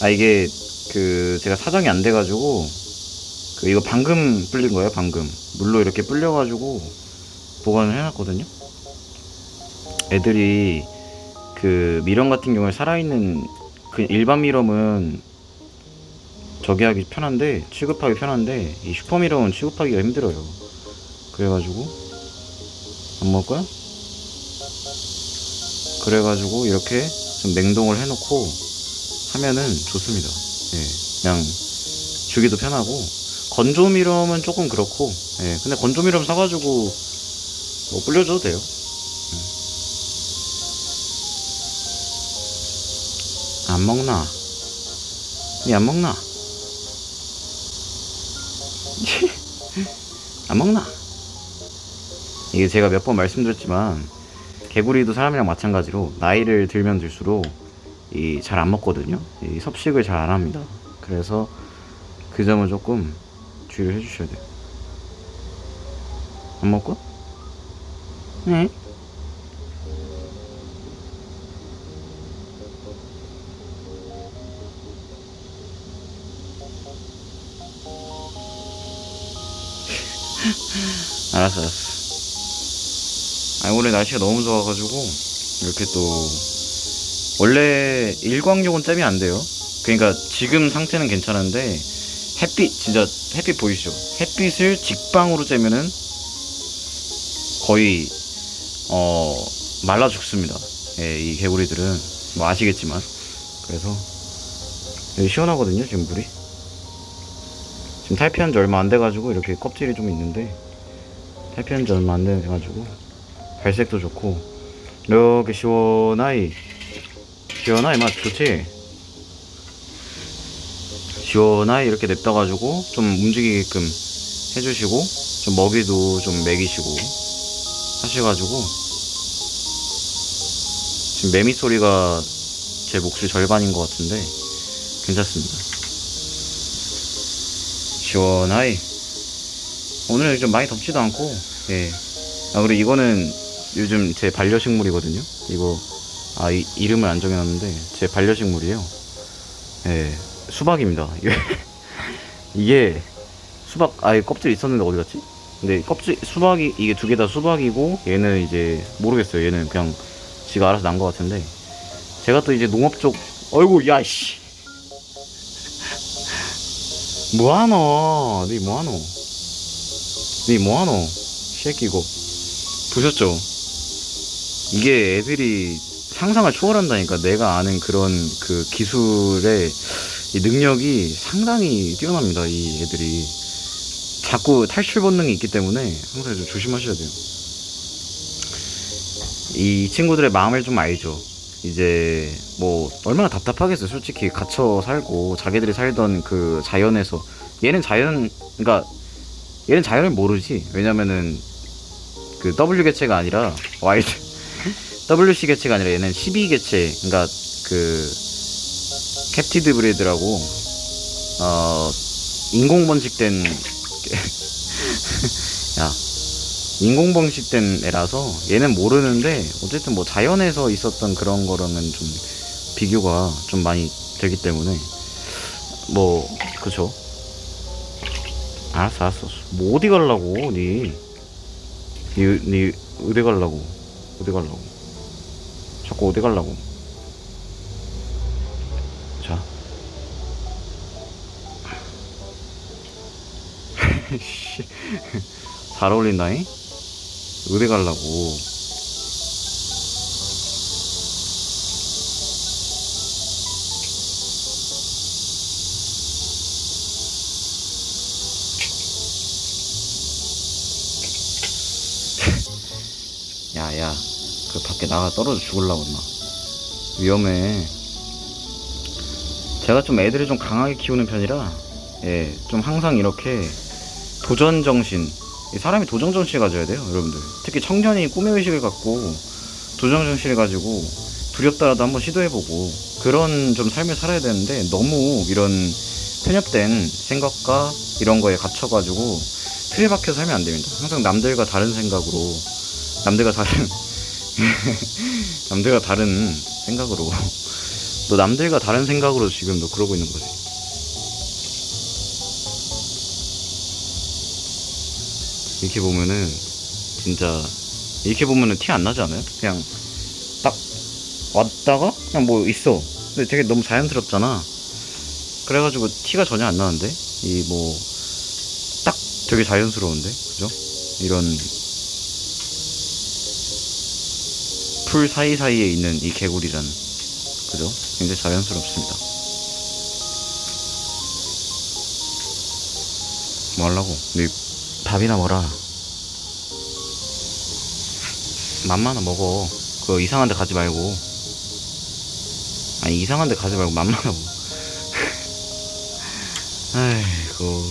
아 이게 그 제가 사정이 안 돼가지고 그 이거 방금 불린 거예요 방금. 물로 이렇게 불려가지고 보관을 해놨거든요. 애들이 그 미럼 같은 경우에 살아있는 그 일반 미럼은 저기 하기 편한데 취급하기 편한데 이 슈퍼 미럼은 취급하기가 힘들어요. 그래가지고 안 먹을 거야? 그래가지고 이렇게 좀 냉동을 해놓고 하면은 좋습니다. 예, 그냥 주기도 편하고 건조 미럼은 조금 그렇고, 예, 근데 건조 미럼 사가지고 뭐 불려줘도 돼요. 음. 안 먹나? 니 안 먹나? 안 먹나? 이게 제가 몇 번 말씀드렸지만 개구리도 사람이랑 마찬가지로 나이를 들면 들수록 이 잘 안 먹거든요. 이 섭식을 잘 안 합니다. 그래서 그 점은 조금 주의를 해주셔야 돼요. 안 먹고? 네. 알았어, 알았어. 아니, 오늘 날씨가 너무 좋아가지고, 이렇게 또, 원래 일광욕은 떼면 안 돼요. 그러니까 지금 상태는 괜찮은데, 햇빛, 진짜 햇빛 보이시죠? 햇빛을 직방으로 쬐면은 거의, 어, 말라 죽습니다. 예, 이 개구리들은. 뭐 아시겠지만. 그래서, 여기 시원하거든요, 지금 물이. 지금 탈피한 지 얼마 안 돼가지고 이렇게 껍질이 좀 있는데, 탈피한 지 얼마 안 돼가지고, 발색도 좋고 이렇게 시원하이 시원하이 맛 좋지 시원하이 이렇게 냅둬가지고 좀 움직이게끔 해주시고 좀 먹이도 좀 먹이시고 하셔가지고 지금 매미 소리가 제 목소리 절반인 것 같은데 괜찮습니다 시원하이 오늘 좀 많이 덥지도 않고 예. 아 그리고 이거는 요즘 제 반려식물이거든요. 이거 아 이, 이름을 안 정해놨는데 제 반려식물이에요. 예, 수박입니다. 이게, 수박 아예 껍질 있었는데 어디 갔지? 근데 껍질 수박이 이게 두 개 다 수박이고 얘는 이제 모르겠어요. 얘는 그냥 지가 알아서 난 것 같은데 제가 또 이제 농업 쪽 어이구 야씨 뭐하노? 니 뭐하노? 니 뭐하노? 새끼 이거 보셨죠? 이게 애들이 상상을 초월한다니까 내가 아는 그런 그 기술의 이 능력이 상당히 뛰어납니다 이 애들이. 자꾸 탈출 본능이 있기 때문에 항상 좀 조심하셔야 돼요. 이 친구들의 마음을 좀 알죠. 이제 뭐 얼마나 답답하겠어요 솔직히. 갇혀 살고 자기들이 살던 그 자연에서. 얘는 자연 그러니까 얘는 자연을 모르지. 왜냐면은 그 W 개체가 아니라 와이드 WC 개체가 아니라 얘는 12 개체 그러니까 그 캡티드 브리드라고 어 인공 번식된 야 인공 번식된 애라서 얘는 모르는데 어쨌든 뭐 자연에서 있었던 그런 거랑은 좀 비교가 좀 많이 되기 때문에 뭐 그쵸? 알았어 알았어. 뭐 어디 갈라고 니? 니, 니 어디 갈라고? 어디 갈라고 자꾸 어디 갈라고? 자. 씨, 잘 어울린다잉? 어디 갈라고? 야야 그 밖에 나가 떨어져 죽을라고 엄마 위험해. 제가 좀 애들을 좀 강하게 키우는 편이라 예 좀 항상 이렇게 도전 정신 이 사람이 도전 정신을 가져야 돼요 여러분들. 특히 청년이 꿈의 의식을 갖고 도전 정신을 가지고 두렵더라도 한번 시도해보고 그런 좀 삶을 살아야 되는데 너무 이런 편협된 생각과 이런 거에 갇혀가지고 틀에 박혀 살면 안 됩니다. 항상 남들과 다른 생각으로 남들과 다른 남들과 다른 생각으로 너 남들과 다른 생각으로 지금 너 그러고 있는 거지. 이렇게 보면은 진짜 이렇게 보면은 티 안 나지 않아요? 그냥 딱 왔다가 그냥 뭐 있어. 근데 되게 너무 자연스럽잖아. 그래가지고 티가 전혀 안 나는데 이 뭐 딱 되게 자연스러운데 그죠? 이런 풀 사이사이에 있는 이 개구리란 그죠? 굉장히 자연스럽습니다. 뭐 하려고? 네 밥이나 먹어라. 맘마나 먹어. 그거 이상한 데 가지 말고. 아니, 이상한 데 가지 말고 맘마나 먹어. 아이고.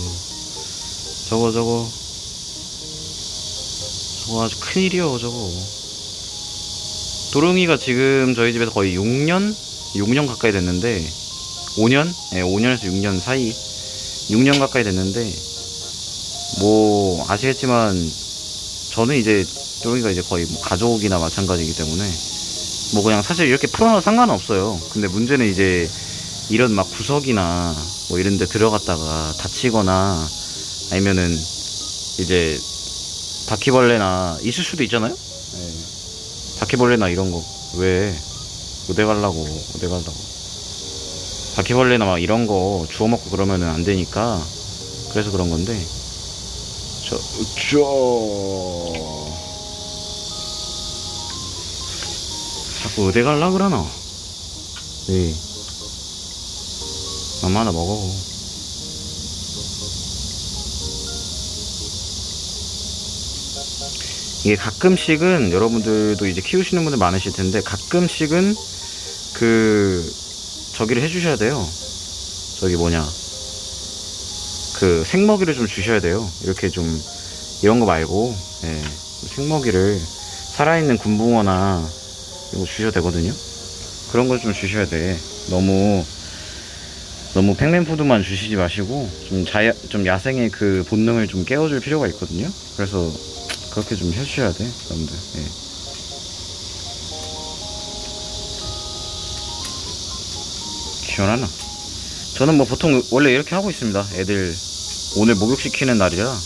저거, 저거. 저거 아주 큰일이요, 저거. 도롱이가 지금 저희 집에서 거의 6년? 6년 가까이 됐는데, 5년? 예, 5년에서 6년 사이. 6년 가까이 됐는데, 뭐, 아시겠지만, 저는 이제, 도롱이가 이제 거의 뭐 가족이나 마찬가지이기 때문에, 뭐 그냥 사실 이렇게 풀어놔도 상관은 없어요. 근데 문제는 이제, 이런 막 구석이나, 뭐 이런 데 들어갔다가 다치거나, 아니면은, 이제, 바퀴벌레나, 있을 수도 있잖아요? 예. 바퀴벌레나 이런 거, 왜, 어디 갈라고, 어디 갈라고. 바퀴벌레나 막 이런 거 주워 먹고 그러면은 안 되니까, 그래서 그런 건데, 저, 저. 자꾸 어디 갈라 그러나? 네. 맘마 하나 먹어. 이게 가끔씩은 여러분들도 이제 키우시는 분들 많으실 텐데 가끔씩은 그 저기를 해주셔야 돼요. 저기 뭐냐 그 생먹이를 좀 주셔야 돼요. 이렇게 좀 이런 거 말고 예, 생먹이를 살아있는 군붕어나 이거 주셔도 되거든요. 그런 걸 좀 주셔야 돼. 너무 너무 팽맨푸드만 주시지 마시고 좀 자야 좀 야생의 그 본능을 좀 깨워줄 필요가 있거든요. 그래서 그렇게 좀 해주셔야 돼, 여러분들. 예. 시원하나? 저는 뭐 보통 원래 이렇게 하고 있습니다. 애들 오늘 목욕시키는 날이라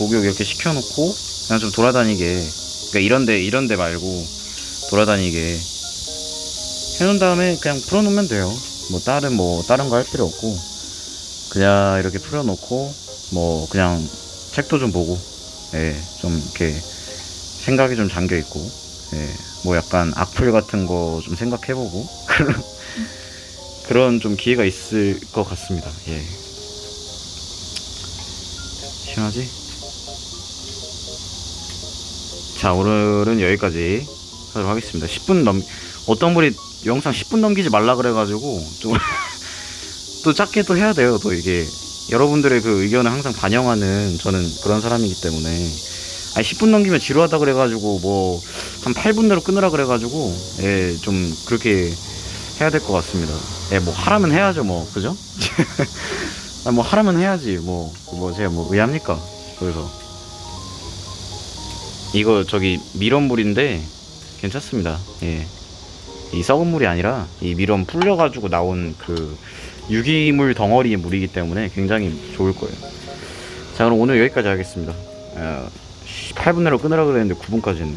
목욕 이렇게 시켜놓고 그냥 좀 돌아다니게 그러니까 이런데 이런데 말고 돌아다니게 해놓은 다음에 그냥 풀어놓으면 돼요. 뭐 다른 뭐 다른 거 할 필요 없고 그냥 이렇게 풀어놓고 뭐 그냥 책도 좀 보고 예, 좀 이렇게 생각이 좀 잠겨 있고 예, 뭐 약간 악플 같은 거 좀 생각해보고 그런 그런 좀 기회가 있을 것 같습니다. 예. 시원하지? 자, 오늘은 여기까지 하도록 하겠습니다. 10분 넘, 어떤 분이 영상 10분 넘기지 말라 그래가지고, 좀, 또 짧게 또 해야 돼요, 또 이게. 여러분들의 그 의견을 항상 반영하는 저는 그런 사람이기 때문에. 아니, 10분 넘기면 지루하다 그래가지고, 뭐, 한 8분 내로 끊으라 그래가지고, 예, 좀, 그렇게 해야 될 것 같습니다. 예, 뭐, 하라면 해야죠, 뭐, 그죠? 아, 뭐, 하라면 해야지, 뭐, 뭐, 제가 뭐, 의합니까? 그래서. 이거, 저기, 밀원물인데, 괜찮습니다. 예. 이 썩은 물이 아니라, 이 밀원 불려가지고 나온 그, 유기물 덩어리의 물이기 때문에 굉장히 좋을 거예요. 자, 그럼 오늘 여기까지 하겠습니다. 어, 8분 내로 끊으라 그랬는데 9분까지 했네.